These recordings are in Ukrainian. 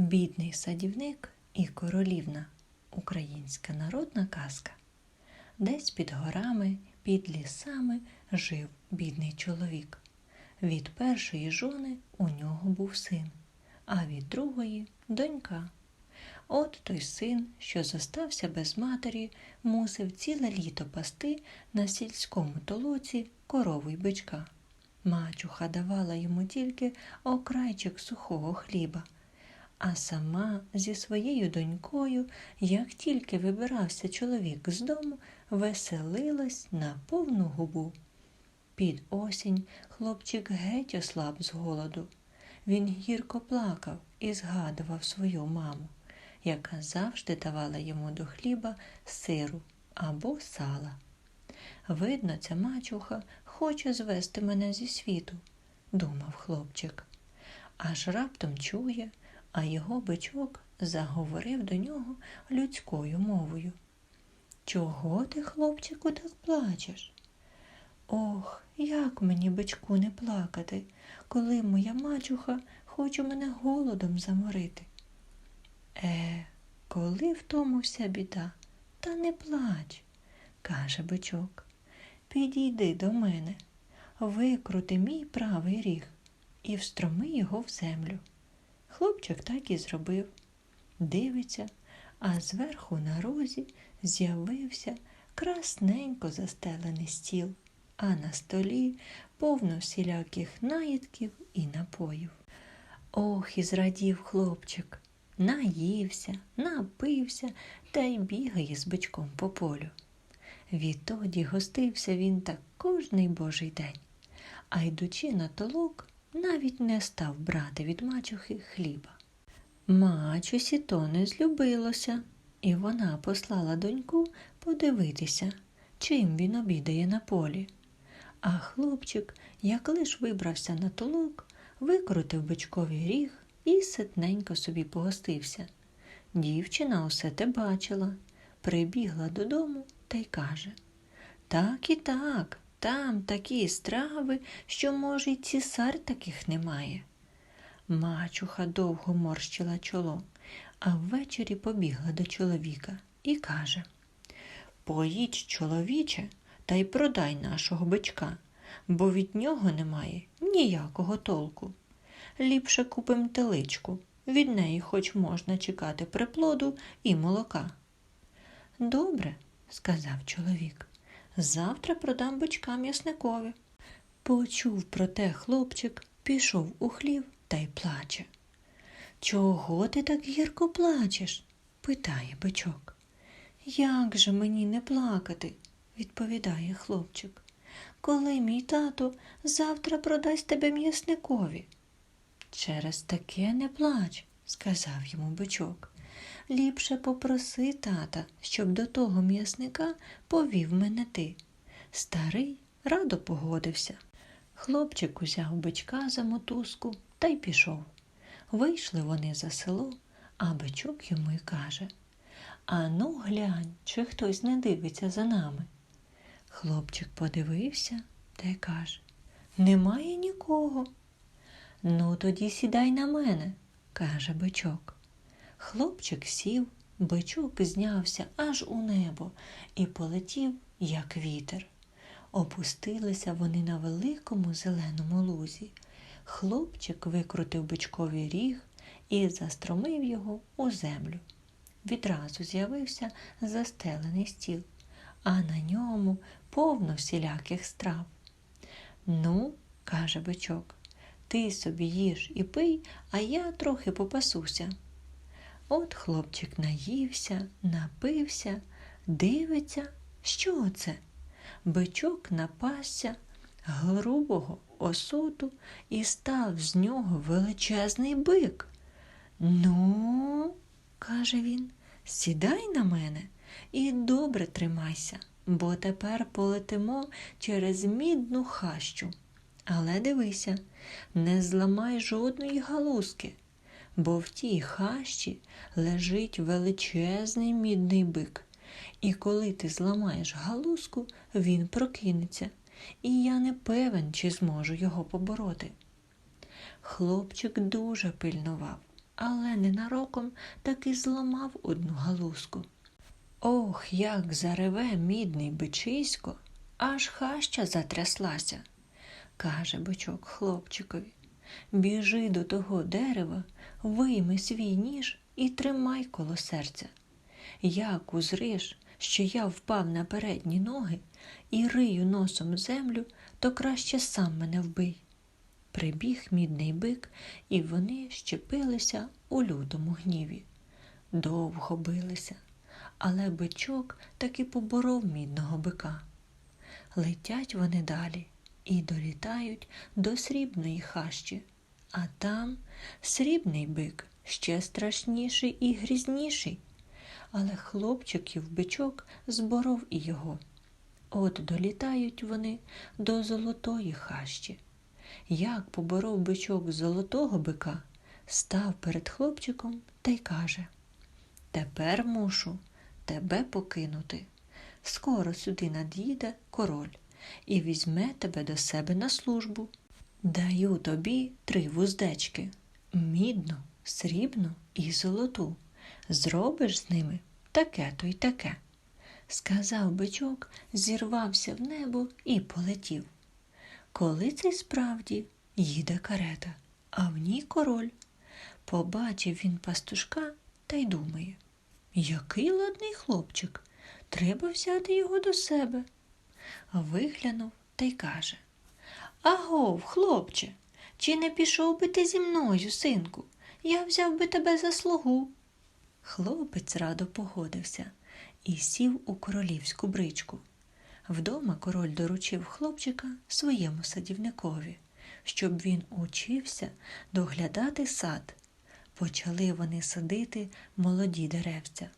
Бідний садівник і королівна українська народна казка. Десь під горами, під лісами жив бідний чоловік. Від першої жони у нього був син, а від другої донька. От той син, що зостався без матері, мусив ціле літо пасти на сільському толоці корову й бичка. Мачуха давала йому тільки окрайчик сухого хліба, а сама зі своєю донькою, як тільки вибирався чоловік з дому, веселилась на повну губу. Під осінь хлопчик геть ослаб з голоду. Він гірко плакав і згадував свою маму, яка завжди давала йому до хліба сиру або сала. Видно, ця мачуха хоче звести мене зі світу, думав хлопчик. Аж раптом чує, а його бичок заговорив до нього людською мовою. Чого ти, хлопчику, так плачеш? Ох, як мені, бичку, не плакати, коли моя мачуха хоче мене голодом заморити. Е, коли в тому вся біда, та не плач, каже бичок. Підійди до мене, викрути мій правий ріг і встроми його в землю. Хлопчик так і зробив. Дивиться, а зверху на розі з'явився красненько застелений стіл, а на столі повно всіляких наїдків і напоїв. Ох, і зрадів хлопчик, наївся, напився та й бігає з бичком по полю. Відтоді гостився він так кожний божий день, а йдучи на толок, навіть не став брати від мачухи хліба. Мачусі то не злюбилося, і вона послала доньку подивитися, чим він обідає на полі. А хлопчик, як лиш вибрався на толок, викрутив бичковий ріг і ситненько собі погостився. Дівчина усе те бачила, прибігла додому та й каже Так і так, там такі страви, що, може, й цісар таких немає. Мачуха довго морщила чоло, а ввечері побігла до чоловіка і каже Поїдь, чоловіче, та й продай нашого бичка, бо від нього немає ніякого толку. Ліпше купим теличку, від неї хоч можна чекати приплоду і молока. Добре, сказав чоловік, завтра продам бичка м'ясникові. Почув про те хлопчик, пішов у хлів та й плаче. Чого ти так гірко плачеш? питає бичок. Як же мені не плакати? відповідає хлопчик. Коли мій тато завтра продасть тебе м'ясникові. Через таке не плач, сказав йому бичок. Ліпше попроси тата, щоб до того м'ясника повів мене ти. Старий радо погодився. Хлопчик узяв бичка за мотузку та й пішов. Вийшли вони за село, а бичок йому й каже Ану, глянь, чи хтось не дивиться за нами. Хлопчик подивився та й каже Немає нікого. Ну, тоді сідай на мене, каже бичок. Хлопчик сів, бичок знявся аж у небо і полетів, як вітер. Опустилися вони на великому зеленому лузі. Хлопчик викрутив бичковий ріг і застромив його у землю. Відразу з'явився застелений стіл, а на ньому повно всіляких страв. Ну, каже бичок, ти собі їж і пий, а я трохи попасуся. От хлопчик наївся, напився, дивиться, що це? Бичок напасся грубого осоту і став з нього величезний бик. Ну, каже він, сідай на мене і добре тримайся, бо тепер полетимо через мідну хащу. Але дивися, не зламай жодної галузки, бо в тій хащі лежить величезний мідний бик. І коли ти зламаєш галузку, він прокинеться, і я не певен, чи зможу його побороти. Хлопчик дуже пильнував, але ненароком таки зламав одну галузку. Ох, як зареве мідний бичисько, аж хаща затряслася, каже бичок хлопчикові. Біжи до того дерева, вийми свій ніж і тримай коло серця. Як узриш, що я впав на передні ноги і рию носом землю, то краще сам мене вбий. Прибіг мідний бик, і вони щепилися у лютому гніві. Довго билися, але бичок таки поборов мідного бика. Летять вони далі і долітають до срібної хащі, а там срібний бик ще страшніший і грізніший. Але хлопчиків бичок зборов і його. От долітають вони до золотої хащі. Як поборов бичок золотого бика, став перед хлопчиком та й каже Тепер мушу тебе покинути. Скоро сюди над'їде король і візьме тебе до себе на службу. Даю тобі три вуздечки мідну, срібну і золоту. Зробиш з ними таке то й таке. Сказав бичок, зірвався в небо і полетів. Коли це справді їде карета, а в ній король. Побачив він пастушка та й думає, який ладний хлопчик, треба взяти його до себе. Виглянув та й каже Агов, хлопче, чи не пішов би ти зі мною, синку? Я взяв би тебе за слугу. Хлопець радо погодився і сів у королівську бричку. Вдома король доручив хлопчика своєму садівникові, щоб він учився доглядати сад. Почали вони садити молоді деревця.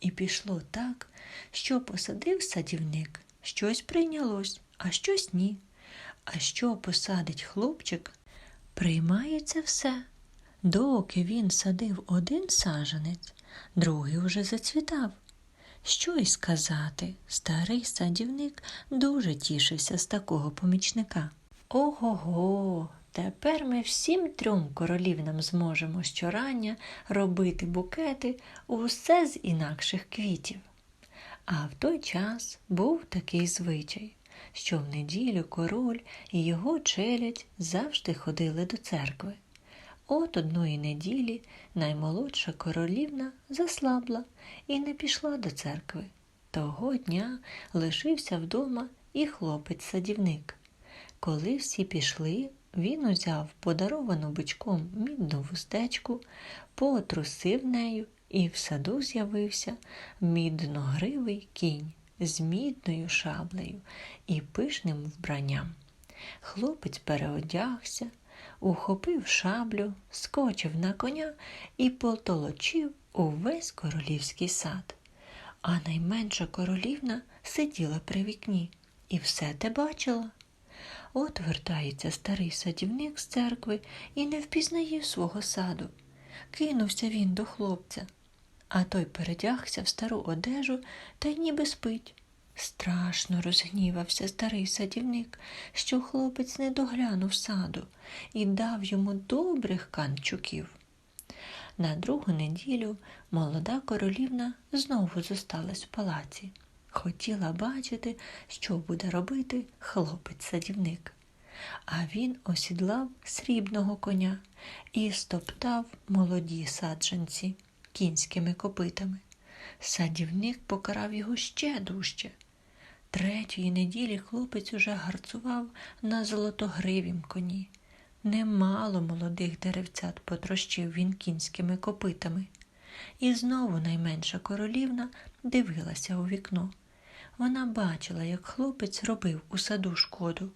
І пішло так, що посадив садівник, щось прийнялось, а щось ні. А що посадить хлопчик, приймається все. Доки він садив один саженець, другий уже зацвітав. Що й сказати, старий садівник дуже тішився з такого помічника. Ого го, тепер ми всім трьом королівнам зможемо щорання робити букети усе з інакших квітів. А в той час був такий звичай, що в неділю король і його челядь завжди ходили до церкви. От одної неділі наймолодша королівна заслабла і не пішла до церкви. Того дня лишився вдома і хлопець-садівник. Коли всі пішли, він узяв подаровану бичком мідну вустечку, потрусив нею, і в саду з'явився мідногривий кінь з мідною шаблею і пишним вбранням. Хлопець переодягся, ухопив шаблю, скочив на коня і потолочив увесь королівський сад. А найменша королівна сиділа при вікні і все те бачила. От вертається старий садівник з церкви і не впізнає свого саду. Кинувся він до хлопця, а той передягся в стару одежу та й ніби спить. Страшно розгнівався старий садівник, що хлопець не доглянув саду і дав йому добрих канчуків. На другу неділю молода королівна знову зосталась в палаці. Хотіла бачити, що буде робити хлопець-садівник. А він осідлав срібного коня і стоптав молоді саджанці кінськими копитами. Садівник покарав його ще дужче. Третьої неділі хлопець уже гарцував на золотогривім коні. Немало молодих деревцят потрощив він кінськими копитами. І знову найменша королівна дивилася у вікно. Вона бачила, як хлопець робив у саду шкоду,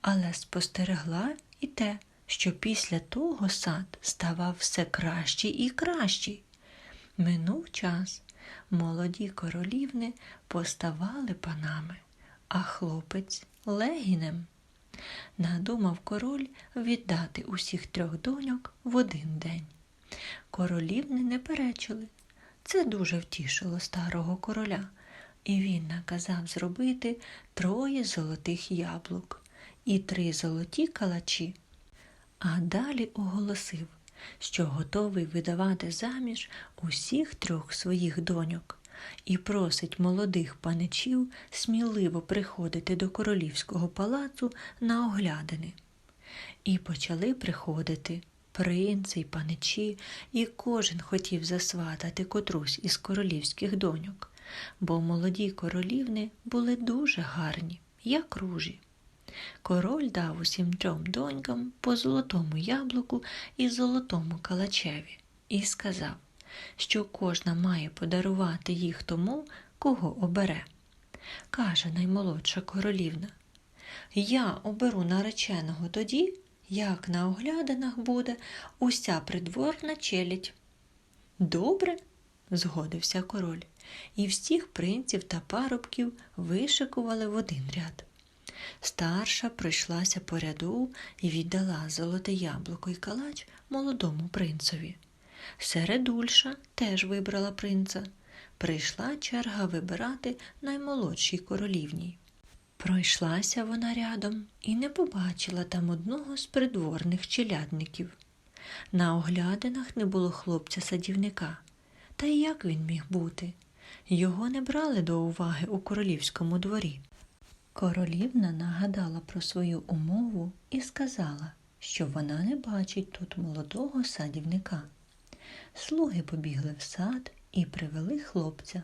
але спостерегла і те, що після того сад ставав все кращий і кращий. Минув час, молоді королівни поставали панами, а хлопець легінем. Надумав король віддати усіх трьох доньок в один день. Королівни не перечили. Це дуже втішило старого короля, і він наказав зробити троє золотих яблук і три золоті калачі. А далі оголосив, що готовий видавати заміж усіх трьох своїх доньок, і просить молодих паничів сміливо приходити до королівського палацу на оглядини. І почали приходити принци й паничі, і кожен хотів засватати котрусь із королівських доньок, бо молоді королівни були дуже гарні, як ружі. Король дав усім трьом донькам по золотому яблуку і золотому калачеві і сказав, що кожна має подарувати їх тому, кого обере. Каже наймолодша королівна. Я оберу нареченого тоді, як на оглядинах буде уся придворна челядь. Добре, згодився король, і всіх принців та парубків вишикували в один ряд. Старша пройшлася по ряду і віддала золоте яблуко й калач молодому принцові. Середульша теж вибрала принца. Прийшла черга вибирати наймолодшій королівній. Пройшлася вона рядом і не побачила там одного з придворних челядників. На оглядинах не було хлопця-садівника. Та й як він міг бути? Його не брали до уваги у королівському дворі. Королівна нагадала про свою умову і сказала, що вона не бачить тут молодого садівника. Слуги побігли в сад і привели хлопця.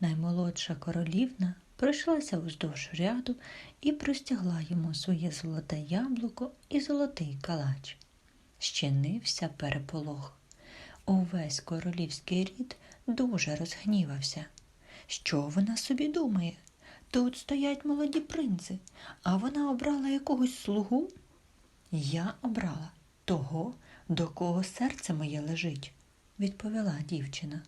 Наймолодша королівна пройшлася вздовж ряду і простягла йому своє золоте яблуко і золотий калач. Щинився переполох. Увесь королівський рід дуже розгнівався. Що вона собі думає? Тут стоять молоді принци, а вона обрала якогось слугу. Я обрала того, до кого серце моє лежить, відповіла дівчина.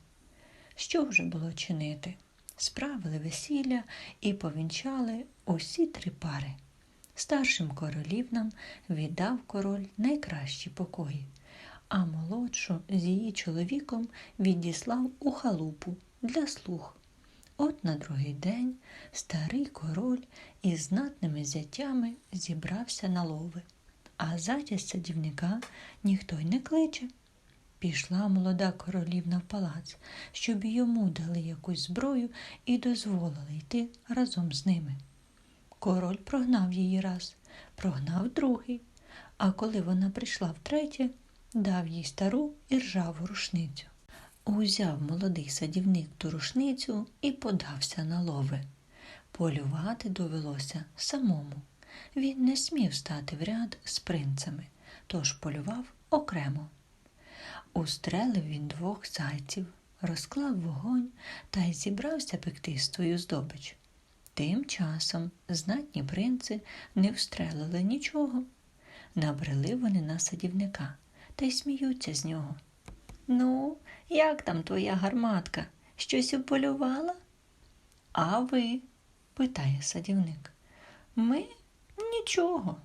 Що вже було чинити? Справили весілля і повінчали усі три пари. Старшим королівнам віддав король найкращі покої, а молодшу з її чоловіком відіслав у халупу для слуг. От на другий день старий король із знатними зятями зібрався на лови, а затя садівника ніхто й не кличе. Пішла молода королівна в палац, щоб йому дали якусь зброю і дозволили йти разом з ними. Король прогнав її раз, прогнав другий, а коли вона прийшла втретє, дав їй стару і ржаву рушницю. Узяв молодий садівник ту рушницю і подався на лови. Полювати довелося самому. Він не смів стати в ряд з принцами, тож полював окремо. Устрелив він двох зайців, розклав вогонь та й зібрався пекти свою здобич. Тим часом знатні принци не встрелили нічого. Набрели вони на садівника та й сміються з нього. Ну, як там твоя гарматка? Щось уполювала? А ви? питає садівник. Ми нічого.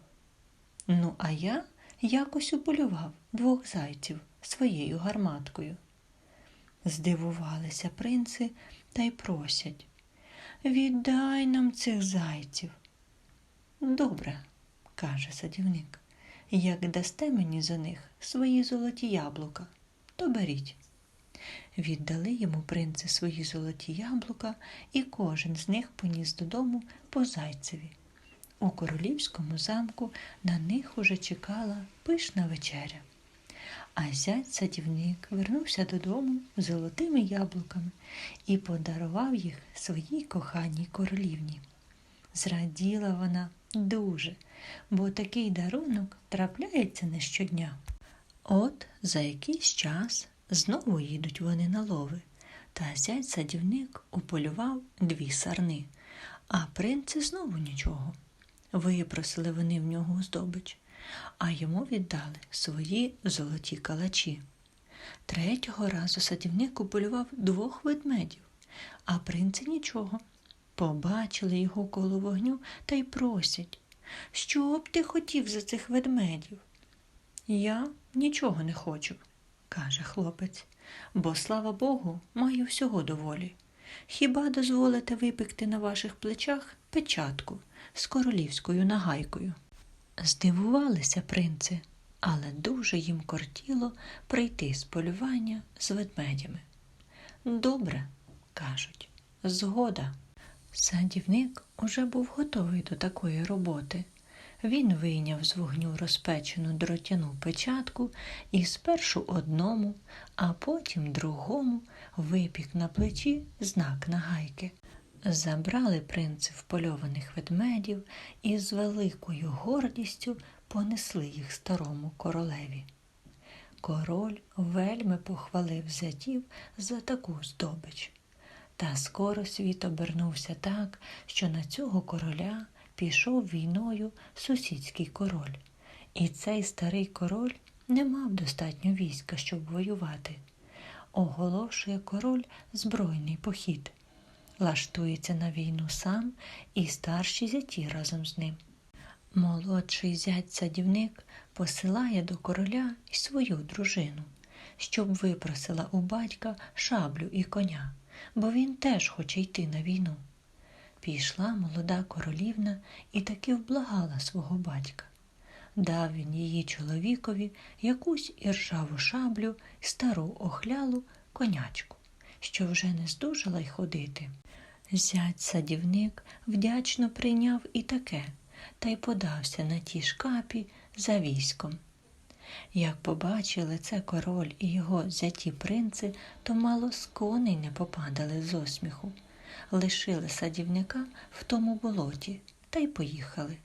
Ну, а я якось уполював двох зайців своєю гарматкою. Здивувалися принци та й просять. Віддай нам цих зайців. Добре, каже садівник, як дасте мені за них свої золоті яблука, то беріть. Віддали йому принци свої золоті яблука, і кожен з них поніс додому по зайцеві. У королівському замку на них уже чекала пишна вечеря. А зять садівник вернувся додому золотими яблуками і подарував їх своїй коханій королівні. Зраділа вона дуже, бо такий дарунок трапляється не щодня. От за якийсь час знову їдуть вони на лови, та зять садівник уполював дві сарни, а принци знову нічого. Випросили вони в нього здобич а йому віддали свої золоті калачі. Третього разу садівник уполював двох ведмедів, а принци нічого. Побачили його коло вогню та й просять, що б ти хотів за цих ведмедів? Я нічого не хочу, каже хлопець, бо, слава Богу, маю всього доволі. Хіба дозволите випекти на ваших плечах печатку з королівською нагайкою? Здивувалися принци але дуже їм кортіло прийти з полювання з ведмедями. Добре, кажуть, згода. Садівник уже був готовий до такої роботи. Він вийняв з вогню розпечену дротяну печатку і спершу одному, а потім другому випік на плечі знак нагайки. Забрали принци впольованих ведмедів і з великою гордістю понесли їх старому королеві. Король вельми похвалив зятів за таку здобич. Та скоро світ обернувся так, що на цього короля пішов війною сусідський король. І цей старий король не мав достатньо війська, щоб воювати. Оголошує король збройний похід, лаштується на війну сам і старші зяті разом з ним. Молодший зять садівник посилає до короля й свою дружину, щоб випросила у батька шаблю і коня, бо він теж хоче йти на війну. Пішла молода королівна і таки вблагала свого батька. Дав він її чоловікові якусь іржаву шаблю стару охлялу конячку, що вже не здужала й ходити. Зять садівник вдячно прийняв і таке, та й подався на ті шкапі за військом. Як побачили це король і його зяті принци, то мало з коней не попадали з осміху, лишили садівника в тому болоті та й поїхали.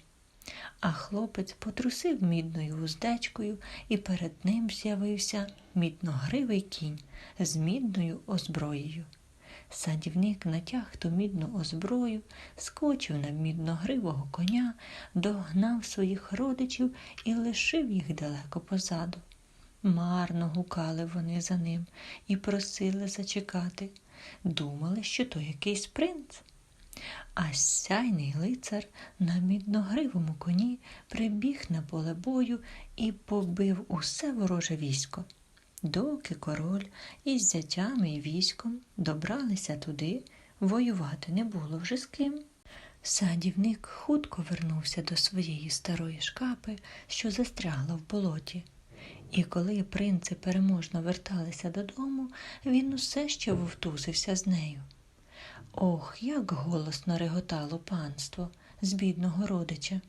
А хлопець потрусив мідною вуздечкою, і перед ним з'явився мідногривий кінь з мідною озброєю. Садівник натяг ту мідну озброю, скочив на мідногривого коня, догнав своїх родичів і лишив їх далеко позаду. Марно гукали вони за ним і просили зачекати. Думали, що то якийсь принц. А сяйний лицар на мідногривому коні прибіг на поле бою і побив усе вороже військо. Доки король із зятями і військом добралися туди, воювати не було вже з ким. Садівник хутко вернувся до своєї старої шкапи, що застрягла в болоті. І коли принци переможно верталися додому, він усе ще вовтузився з нею. Ох, як голосно реготало панство з бідного родича,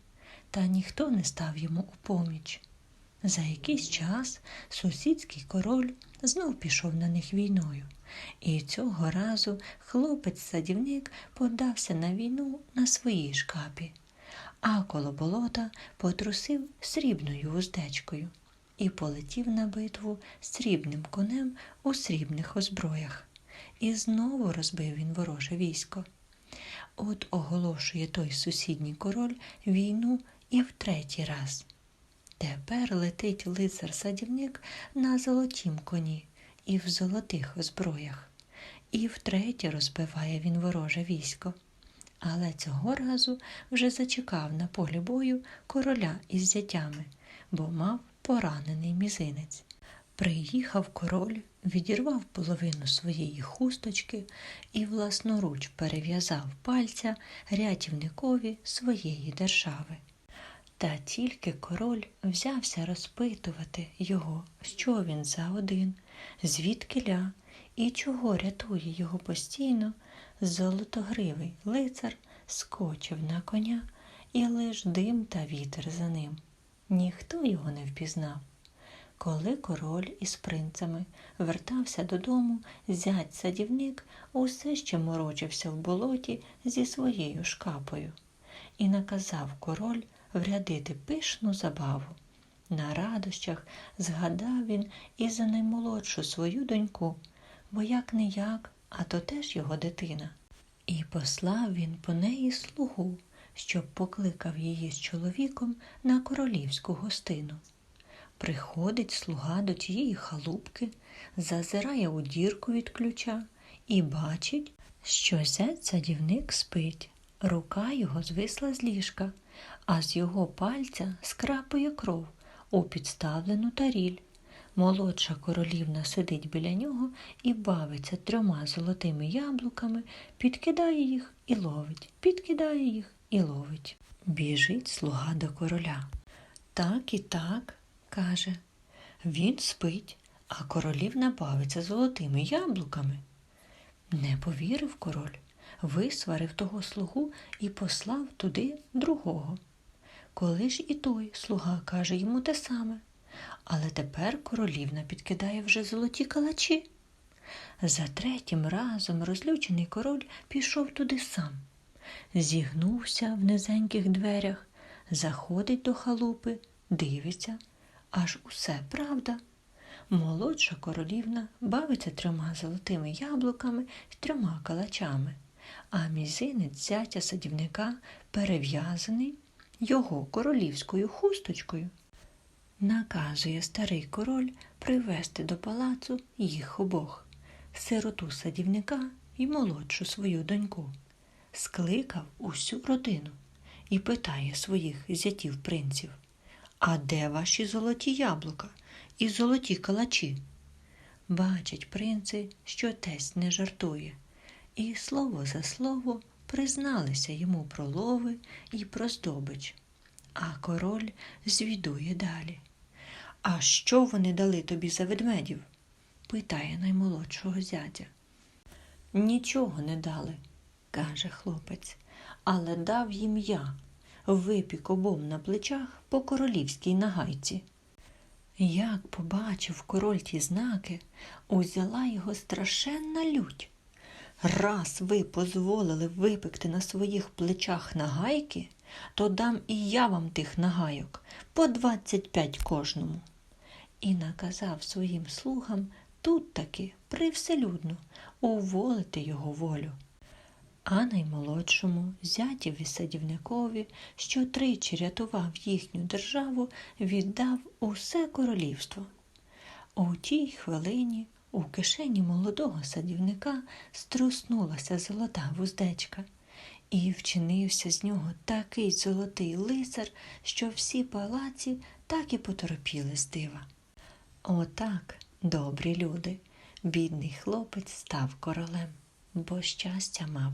та ніхто не став йому у поміч. За якийсь час сусідський король знов пішов на них війною, і цього разу хлопець-садівник подався на війну на своїй шкапі, а коло болота потрусив срібною уздечкою і полетів на битву срібним конем у срібних озброях. І знову розбив він вороже військо. От оголошує той сусідній король війну і в третій раз. Тепер летить лицар-садівник на золотім коні і в золотих озброях, і втретє розбиває він вороже військо. Але цього разу вже зачекав на полі бою короля із зятями, бо мав поранений мізинець. Приїхав король, відірвав половину своєї хусточки і власноруч перев'язав пальця рятівникові своєї держави. Та тільки король взявся розпитувати його, що він за один, звідки ля і чого рятує його постійно, золотогривий лицар скочив на коня і лиш дим та вітер за ним. Ніхто його не впізнав. Коли король із принцами вертався додому, зять садівник усе ще морочився в болоті зі своєю шкапою і наказав король врядити пишну забаву. На радощах згадав він і за наймолодшу свою доньку, бо як не як, а то теж його дитина. І послав він по неї слугу, щоб покликав її з чоловіком на королівську гостину. Приходить слуга до тієї халупки, зазирає у дірку від ключа і бачить, що зять садівник спить. Рука його звисла з ліжка, а з його пальця скрапує кров у підставлену таріль. Молодша королівна сидить біля нього і бавиться трьома золотими яблуками, підкидає їх і ловить, підкидає їх і ловить. Біжить слуга до короля. Так і так, каже. Він спить, а королівна бавиться золотими яблуками. Не повірив король, висварив того слугу і послав туди другого. Коли ж і той слуга каже йому те саме, але тепер королівна підкидає вже золоті калачі. За третім разом розлючений король пішов туди сам, зігнувся в низеньких дверях, заходить до халупи, дивиться, аж усе правда. Молодша королівна бавиться трьома золотими яблуками і трьома калачами, а мізинець зятя садівника перев'язаний його королівською хусточкою. Наказує старий король привести до палацу їх обох сироту садівника і молодшу свою доньку. Скликав усю родину і питає своїх зятів принців А де ваші золоті яблука і золоті калачі? Бачать принци, що тесть не жартує, і слово за слово призналися йому про лови і про здобич. А король звідує далі. А що вони дали тобі за ведмедів? питає наймолодшого зятя. Нічого не дали, каже хлопець, але дав їм я, випік обом на плечах по королівській нагайці. Як побачив король ті знаки, узяла його страшенна лють. Раз ви дозволили випекти на своїх плечах нагайки, то дам і я вам тих нагайок по двадцять п'ять кожному. І наказав своїм слугам тут таки привселюдно уволити його волю. А наймолодшому зятєві садівникові, що тричі рятував їхню державу, віддав усе королівство. У тій хвилині у кишені молодого садівника струснулася золота вуздечка, і вчинився з нього такий золотий лицар, що всі палаці так і поторопіли з дива. Отак, добрі люди, бідний хлопець став королем, бо щастя мав.